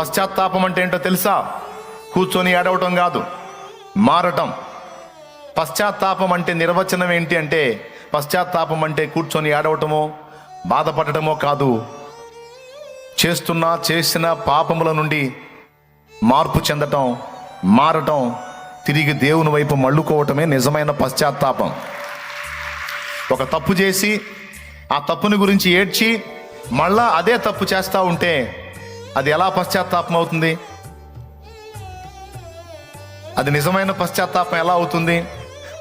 పశ్చాత్తాపం అంటే ఏంటో తెలుసా? కూర్చొని ఏడవటం కాదు మారటం. పశ్చాత్తాపం అంటే నిర్వచనం ఏంటి అంటే పశ్చాత్తాపం అంటే కూర్చొని ఏడవటమో బాధపడటమో కాదు. చేస్తున్న చేసిన పాపముల నుండి మార్పు చెందటం మారటం తిరిగి దేవుని వైపు మళ్ళుకోవటమే నిజమైన పశ్చాత్తాపం. ఒక తప్పు చేసి ఆ తప్పుని గురించి ఏడ్చి మళ్ళా అదే తప్పు చేస్తూ ఉంటే అది ఎలా పశ్చాత్తాపం అవుతుంది? అది నిజమైన పశ్చాత్తాపం ఎలా అవుతుంది?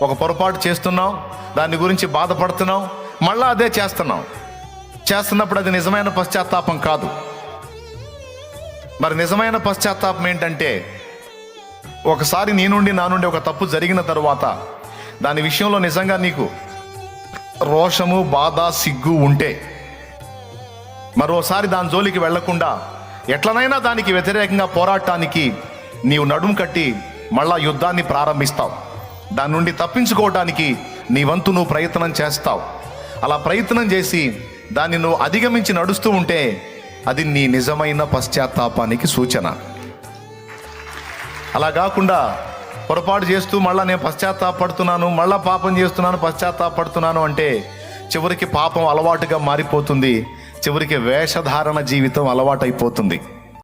ఒక పొరపాటు చేస్తున్నాం దాని గురించి బాధపడుతున్నాం మళ్ళా అదే చేస్తున్నాం చేస్తున్నప్పుడు అది నిజమైన పశ్చాత్తాపం కాదు. మరి నిజమైన పశ్చాత్తాపం ఏంటంటే ఒకసారి నీ నుండి నా నుండి ఒక తప్పు జరిగిన తరువాత దాని విషయంలో నిజంగా నీకు రోషము బాధ సిగ్గు ఉంటే మరోసారి దాని జోలికి వెళ్ళకుండా ఎట్లనైనా దానికి వ్యతిరేకంగా పోరాటానికి నీవు నడుము కట్టి మళ్ళా యుద్ధాన్ని ప్రారంభిస్తావు. దాని నుండి తప్పించుకోవడానికి నీ వంతు నువ్వు ప్రయత్నం చేస్తావు. అలా ప్రయత్నం చేసి దాన్ని నువ్వు అధిగమించి నడుస్తూ ఉంటే అది నీ నిజమైన పశ్చాత్తాపానికి సూచన. అలా కాకుండా పొరపాటు చేస్తూ మళ్ళా నేను పశ్చాత్తాపడుతున్నాను మళ్ళా పాపం చేస్తున్నాను పశ్చాత్తాపడుతున్నాను అంటే చివరికి పాపం అలవాటుగా మారిపోతుంది. చివరికి వేషధారణ జీవితం అలవాటైపోతుంది.